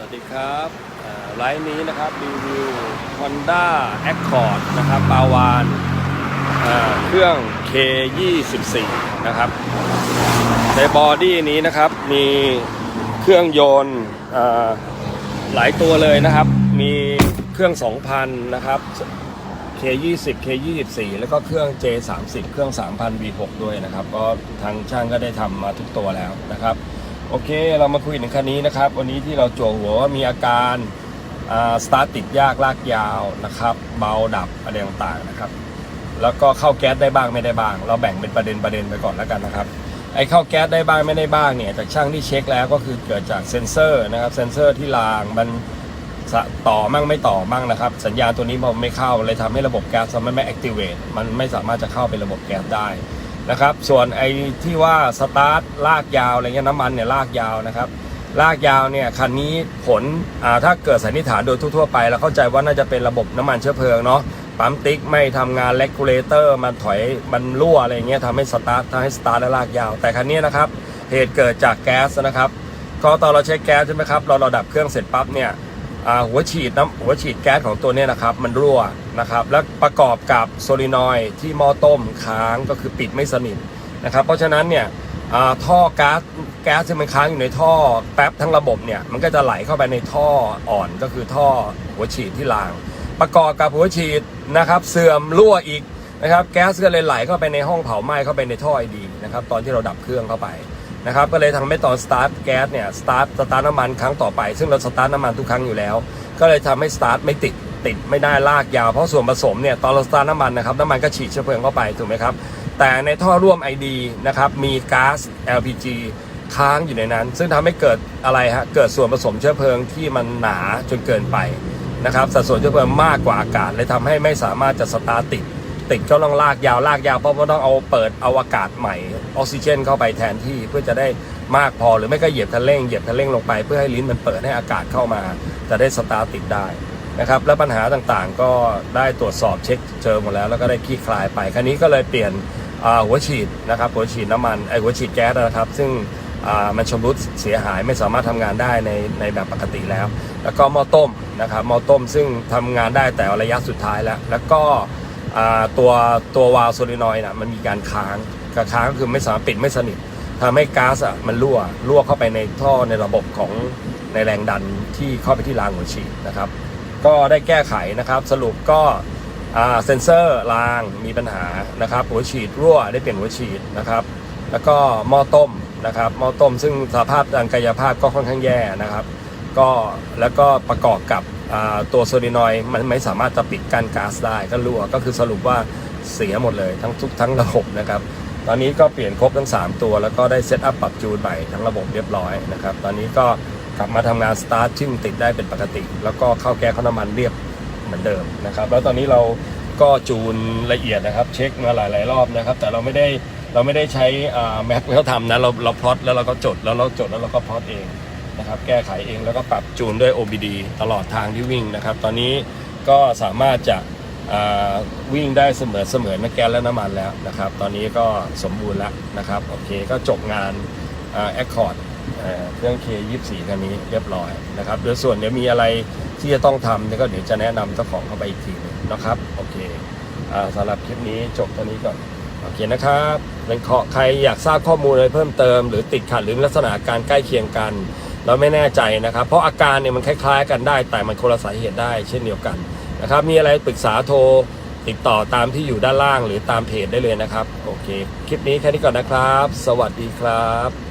วัสดีครับไลฟ์นี้นะครับรีวิว Honda Accord นะครับปาวานเครื่อง K24 นะครับในบอดี้นี้นะครับมีเครื่องยนต์หลายตัวเลยนะครับ มีเครื่อง 2,000 นะครับ K20 K24 แล้วก็เครื่อง J30 เครื่อง 3,000 V6 ด้วยนะครับ ก็ทางช่างก็ได้ทำมาทุกตัวแล้วนะครับ โอเคเรามาคุยถึงคันนี้นะครับ วันนี้ที่เราจั่วหัวว่ามีอาการสตาร์ติดยากลากยาวนะครับ เบาดับอะไรต่างๆนะครับ แล้วก็เข้าแก๊สได้บ้างไม่ได้บ้าง เราแบ่งเป็นประเด็นประเด็นไปก่อนแล้วกันนะครับไอ้เข้าแก๊สได้บ้างไม่ได้บ้างเนี่ยจากช่างที่เช็คแล้วก็คือเกิดจากเซ็นเซอร์นะครับเซ็นเซอร์ที่รางมันต่อมั่งไม่ต่อมั่งนะครับ สัญญาณตัวนี้พอไม่เข้าเลยทำให้ระบบแก๊สมันไม่ activate มันไม่สามารถจะเข้าเป็นระบบแก๊สได้ นะครับ ส่วนไอ้ที่ว่าสตาร์ทลากยาวอะไรเงี้ยน้ำมันเนี่ยลากยาวนะครับ ลากยาวเนี่ยคันนี้ผลอ่าถ้าเกิดสันนิษฐานโดยทั่วๆไปเราเข้าใจว่าน่าจะเป็นระบบน้ำมันเชื้อเพลิงเนาะปั๊มติ๊กไม่ทำงานเลกูเลเตอร์มันถอยมันรั่วอะไรเงี้ยทำให้สตาร์ททำให้สตาร์ทและลากยาว แต่คันนี้นะครับเหตุเกิดจากแก๊สนะครับก็ตอนเราใช้แก๊สใช่ไหมครับเราเราดับเครื่องเสร็จปั๊บเนี่ย หัวฉีดน้ำหัวฉีดแก๊สของตัวนี้นะครับ มันรั่วนะครับ แล้วประกอบกับโซลินอยที่หม้อต้มค้างก็คือปิดไม่สนิทนะครับ เพราะฉะนั้นเนี่ยท่อก๊าซแก๊สที่มันค้างอยู่ในท่อแป๊บทั้งระบบเนี่ยมันก็จะไหลเข้าไปในท่ออ่อนก็คือท่อหัวฉีดที่ราง ประกอบกับหัวฉีดนะครับ เสื่อมรั่วอีกนะครับ แก๊สก็เลยไหลเข้าไปในห้องเผาไหม้เข้าไปในท่อไอดีนะครับ ตอนที่เราดับเครื่องเข้าไป นะครับก็เลยทำให้ตอนสตาร์ทแก๊สเนี่ยสตาร์ทสตาร์ทน้ำมันครั้งต่อไป ซึ่งเราสตาร์ทน้ำมันทุกครั้งอยู่แล้ว ก็เลยทำให้สตาร์ทไม่ติดติดไม่ได้ลากยาวเพราะส่วนผสมเนี่ยตอนเราสตาร์ทน้ำมันนะครับน้ำมันก็ฉีดเชื้อเพลิงเข้าไปถูกไหมครับแต่ในท่อร่วม ID นะครับมีก๊าซ LPG ค้างอยู่ในนั้น ซึ่งทำให้เกิดอะไรฮะเกิดส่วนผสมเชื้อเพลิงที่มันหนาจนเกินไปนะครับสัดส่วนเชื้อเพลิงมากกว่าอากาศเลยทำให้ไม่สามารถจะสตาร์ทติด ติดก็ต้องลากยาวลากยาวเพราะว่าต้องเอาเปิดเอาอากาศใหม่ออกซิเจน เข้าไปแทนที่เพื่อจะได้มากพอหรือไม่ก็เหยียบคันเร่งเหยียบคันเร่งลงไป เพื่อให้ลิ้นมันเปิดให้อากาศเข้ามา จะได้สตาร์ติดได้นะครับแล้วปัญหาต่างๆก็ได้ตรวจสอบเช็คเจอหมดแล้ว แล้วก็ได้คลี่คลายไปคันนี้ก็เลยเปลี่ยนหัวฉีดนะครับหัวฉีดน้ำมันไอหัวฉีดแก๊สนะครับ ซึ่งมันชำรุดเสียหายไม่สามารถทำงานได้ในในแบบปกติแล้ว แล้วก็หม้อต้มนะครับหม้อต้มซึ่งทำงานได้แต่ระยะสุดท้ายแล้ว แล้วก็ ตัวตัววาล์วโซลินอยด์นะมันมีการค้างกระค้างก็คือไม่สามารถปิดไม่สนิททำให้ก๊าซอะมันรั่วรั่วเข้าไปในท่อในระบบของในแรงดันที่เข้าไปที่รางหัวฉีดนะครับ ก็ได้แก้ไขนะครับ สรุปก็เซนเซอร์รางมีปัญหานะครับ หัวฉีดรั่วได้เปลี่ยนหัวฉีดนะครับ แล้วก็หม้อต้มนะครับหม้อต้มซึ่งสภาพทางกายภาพก็ค่อนข้างแย่นะครับ ก็แล้วก็ประกอบกับ ตัวโซลินอยด์มันไม่สามารถจะปิดกั้นก๊าซได้ก็รั่วก็คือสรุปว่าเสียหมดเลยทั้งทุกทั้งระบบนะครับ ตอนนี้ก็เปลี่ยนครบทั้ง 3 ตัว แล้วก็ได้เซตอัพปรับจูนใหม่ทั้งระบบเรียบร้อยนะครับ ตอนนี้ก็กลับมาทำงานสตาร์ทซึ่งติดได้เป็นปกติ แล้วก็เข้าแก๊สเข้าน้ำมันเรียบเหมือนเดิมนะครับ แล้วตอนนี้เราก็จูนละเอียดนะครับ เช็คมาหลาย ๆ รอบนะครับ แต่เราไม่ได้เราไม่ได้ใช้แมปเขาทำนะเราเราพลอตแล้วเราก็จดแล้วเราจดแล้วเราก็พลอตเอง นะครับแก้ไขเองแล้วก็ปรับจูนด้วย OBD ตลอดทางที่วิ่งนะครับ ตอนนี้ก็สามารถจะวิ่งได้เสมอเสมอน้ำแก๊สและน้ำมันแล้วนะครับ ตอนนี้ก็สมบูรณ์แล้วนะครับโอเคก็จบงานแอคคอร์ดเครื่อง K24 คันนี้เรียบร้อยนะครับโดยส่วนเดี๋ยวมีอะไรที่จะต้องทำเนี่ยก็เดี๋ยวจะแนะนำเจ้าของเข้าไปอีกทีหนึงนะครับโอเคอสำหรับคลิปนี้จบตอนนี้ก่อนโอเคนะครับเป็นขอใครอยากทราบข้อมูลอะไรเพิ่มเติม หรือติดขัดหรือลักษณะการใกล้เคียงกัน เราไม่แน่ใจนะครับ เพราะอาการเนี่ยมันคล้าย ๆ กันได้ แต่มันคนละสาเหตุได้เช่นเดียวกันนะครับ มีอะไรปรึกษาโทรติดต่อตามที่อยู่ด้านล่างหรือตามเพจได้เลยนะครับ โอเค คลิปนี้แค่นี้ก่อนนะครับ สวัสดีครับ